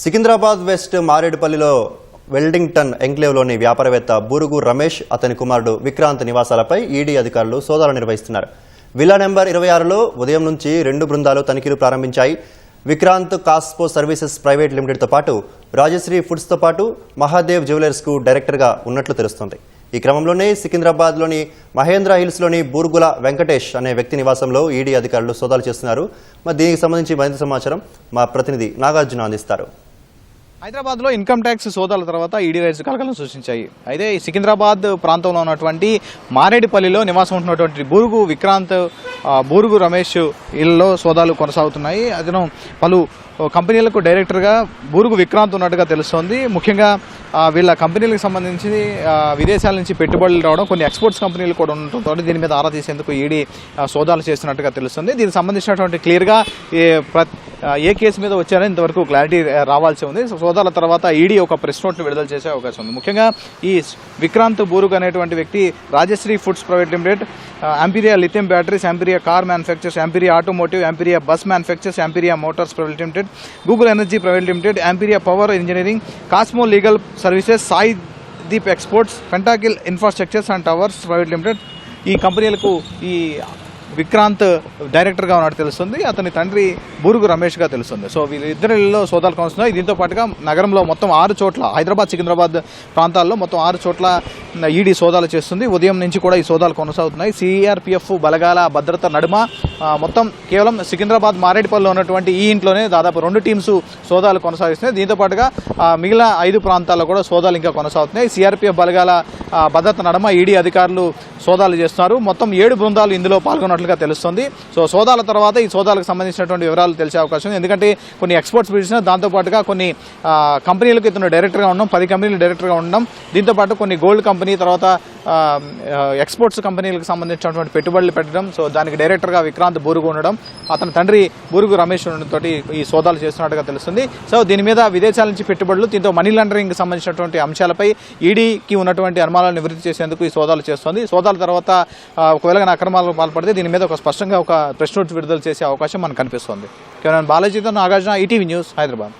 Secunderabad west మారేడుపల్లిలో వెల్డింగ్టన్ ఎంక్లేవ్లోని వ్యాపారవేత్త బూరుగు రమేష్ అతని కుమారుడు విక్రాంత్ నివాసాలపై ఈడీ అధికారులు సోదాలు నిర్వహిస్తున్నారు. విల్లా నెంబర్ ఇరవై ఆరులో ఉదయం నుంచి రెండు బృందాలు తనిఖీలు ప్రారంభించాయి. విక్రాంత్ కాస్పో సర్వీసెస్ ప్రైవేట్ లిమిటెడ్తో పాటు రాజశ్రీ ఫుడ్స్తో పాటు మహాదేవ్ జ్యువెలర్స్కు డైరెక్టర్గా ఉన్నట్లు తెలుస్తోంది. ఈ క్రమంలోనే సికింద్రాబాద్లోని మహేంద్ర హిల్స్లోని బూర్గుల వెంకటేష్ అనే వ్యక్తి నివాసంలో ఈడీ అధికారులు సోదాలు చేస్తున్నారు. మరి దీనికి సంబంధించి మరింత సమాచారం మా ప్రతినిధి నాగార్జున అందిస్తారు. హైదరాబాద్లో ఇన్కమ్ ట్యాక్స్ సోదాల తర్వాత ఈడీ రైట్స్ కలకలం సృష్టించాయి. అయితే సికింద్రాబాద్ ప్రాంతంలో ఉన్నటువంటి మారేడుపల్లిలో నివాసం ఉంటున్నటువంటి బూరుగు విక్రాంత్ బూరుగు రమేష్ ఇళ్ళలో సోదాలు కొనసాగుతున్నాయి. అతను పలు కంపెనీలకు డైరెక్టర్గా బూరుగు విక్రాంత్ ఉన్నట్టుగా తెలుస్తోంది. ముఖ్యంగా వీళ్ళ కంపెనీలకు సంబంధించి విదేశాల నుంచి పెట్టుబడులు రావడం కొన్ని ఎక్స్పోర్ట్స్ కంపెనీలు కూడా ఉండటంతో దీని మీద ఆరా తీసేందుకు ఈడీ సోదాలు చేస్తున్నట్టుగా తెలుస్తుంది. దీనికి సంబంధించినటువంటి క్లియర్గా ఏ కేసు మీద వచ్చారని ఇంతవరకు క్లారిటీ రావాల్సి ఉంది. సో సోదాల తర్వాత ఈడీ ఒక ప్రెస్ నోట్ను విడుదల చేసే అవకాశం ఉంది. ముఖ్యంగా ఈ విక్రాంత్ బూరుగ్ అనేటువంటి వ్యక్తి Rajashree foods private limited Amperia lithium batteries Amperia car manufactures Amperia automotive Amperia bus manufactures Amperia motors private limited Google energy private limited Amperia power engineering Cosmo legal services Sai Deep exports Fentacle infrastructures and towers private limited ఈ కంపెనీలకు ఈ విక్రాంత్ డైరెక్టర్గా ఉన్నట్టు తెలుస్తుంది అతని తండ్రి బూరుగు రమేష్గా తెలుస్తుంది. So వీళ్ళిద్దరిలో సోదాలు కొనస్తున్నాయి దీంతో పాటుగా నగరంలో మొత్తం ఆరు చోట్ల హైదరాబాద్ సికింద్రాబాద్ ప్రాంతాల్లో మొత్తం ఆరు చోట్ల ఈడీ సోదాలు చేస్తుంది. ఉదయం నుంచి కూడా ఈ సోదాలు కొనసాగుతున్నాయి. సిఆర్పిఎఫ్ బలగాల భద్రత నడుమ మొత్తం కేవలం సికింద్రాబాద్ మారేడుపల్లిలో ఉన్నటువంటి ఈ ఇంట్లోనే దాదాపు రెండు టీమ్స్ సోదాలు కొనసాగిస్తున్నాయి. దీంతో పాటుగా మిగిలిన ఐదు ప్రాంతాల్లో కూడా సోదాలు ఇంకా కొనసాగుతున్నాయి. సిఆర్పీఎఫ్ బలగాల భద్రత నడమ ఈడీ అధికారులు సోదాలు చేస్తున్నారు. మొత్తం ఏడు బృందాలు ఇందులో పాల్గొన్నట్లుగా తెలుస్తుంది. సో సోదాల తర్వాత ఈ సోదాలకు సంబంధించినటువంటి వివరాలు తెలిసే అవకాశం ఉంది. ఎందుకంటే కొన్ని ఎక్స్పోర్ట్స్ పిలిచిన దాంతోపాటుగా కొన్ని కంపెనీలకు ఇతను డైరెక్టర్గా ఉండడం పది కంపెనీలు డైరెక్టర్గా ఉండడం దీంతోపాటు కొన్ని గోల్డ్ కంపెనీ తర్వాత ఎక్స్పోర్ట్స్ కంపెనీలకు సంబంధించినటువంటి పెట్టుబడులు పెట్టడం సో దానికి డైరెక్టర్గా విక్రాంత్ బూరుగు ఉండడం అతని తండ్రి బూరుగు రమేష్ ఉండడంతో ఈ సోదాలు చేస్తున్నట్టుగా తెలుస్తుంది. సో దీని మీద విదేశాల నుంచి పెట్టుబడులు దీంతో మనీ లాండరింగ్ సంబంధించినటువంటి అంశాలపై ఈడీకి ఉన్నటువంటి అనుమానాలను నివృత్తి చేసేందుకు ఈ సోదాలు చేస్తోంది. సోదాల తర్వాత ఒకవేళ కానీ అక్రమాలకు పాల్పడితే దీని మీద ఒక స్పష్టంగా ఒక ప్రెస్ నోట్ విడుదల చేసే అవకాశం మనకు కనిపిస్తుంది. కేవలం బాలాజీతో నాగార్జున ఈటీవీ న్యూస్ హైదరాబాద్.